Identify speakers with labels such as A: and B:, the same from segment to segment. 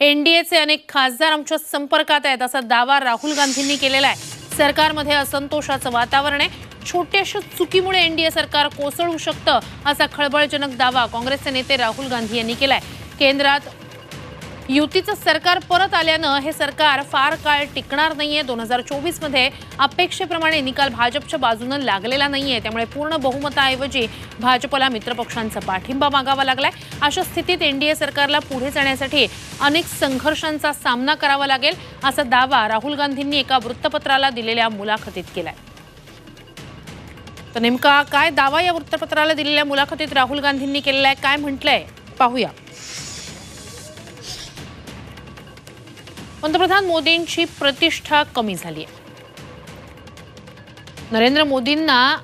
A: एनडीएचे अनेक खासदार आमच्या संपर्कात आहेत असा दावा राहुल गांधींनी केलेला आहे. सरकारमध्ये असंतोषाचं वातावरण आहे. छोट्याशा चुकीमुळे एनडीए सरकार कोसळू शकतं असा खळबळजनक दावा काँग्रेसचे नेते राहुल गांधी यांनी केलाय. केंद्रात युतीचं सरकार परत आल्यानं हे सरकार फार काळ टिकणार नाहीये. दोन हजार चोवीसमध्ये अपेक्षेप्रमाणे निकाल भाजपच्या बाजूनं लागलेला नाहीये. त्यामुळे पूर्ण बहुमताऐवजी भाजपला मित्रपक्षांचा पाठिंबा मागावा लागलाय. अशा स्थितीत एनडीए सरकारला पुढे जाण्यासाठी अनेक संघर्षांचा सामना करावा लागेल असा दावा राहुल गांधींनी एका वृत्तपत्राला दिलेल्या मुलाखतीत केलाय. तर नेमका काय दावा या वृत्तपत्राला दिलेल्या मुलाखतीत राहुल गांधींनी केलेला आहे? काय म्हटलंय? पाहूया. पंतप्रधान मोदींची प्रतिष्ठा कमी झाली आहे. नरेंद्र मोदींना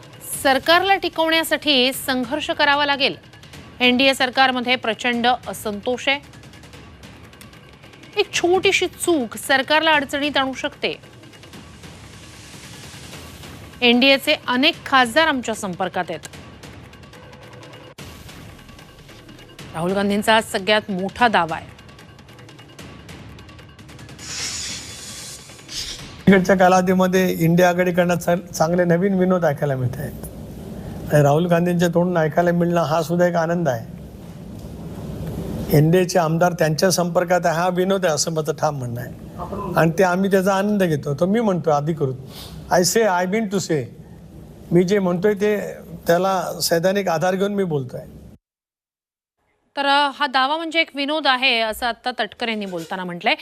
A: सरकारला टिकवण्यासाठी संघर्ष करावा लागेल. एनडीए सरकारमध्ये प्रचंड असंतोष आहे. एक छोटीशी चूक सरकारला अडचणीत आणू शकते. एनडीएचे अनेक खासदार आमच्या संपर्कात आहेत. राहुल गांधींचा सगळ्यात मोठा दावा आहे.
B: क्रिकेटच्या कालावधीमध्ये इंडिया आघाडीकडनं चांगले नवीन विनोद ऐकायला मिळत आहेत. राहुल गांधींच्या तोंडून ऐकायला मिळणं हा सुद्धा एक आनंद आहे. एनडीएचे आमदार त्यांच्या संपर्कात आहे हा विनोद आहे असं माझं ठाम म्हणणं आहे. आणि ते आम्ही त्याचा आनंद घेतो. तो मी म्हणतो अधिकृत I say I been to say मी जे म्हणतोय ते त्याला सैद्धानिक आधार घेऊन मी बोलतोय.
A: तर हा दावा म्हणजे एक विनोद आहे असं आता तटकरेंनी बोलताना म्हटलंय.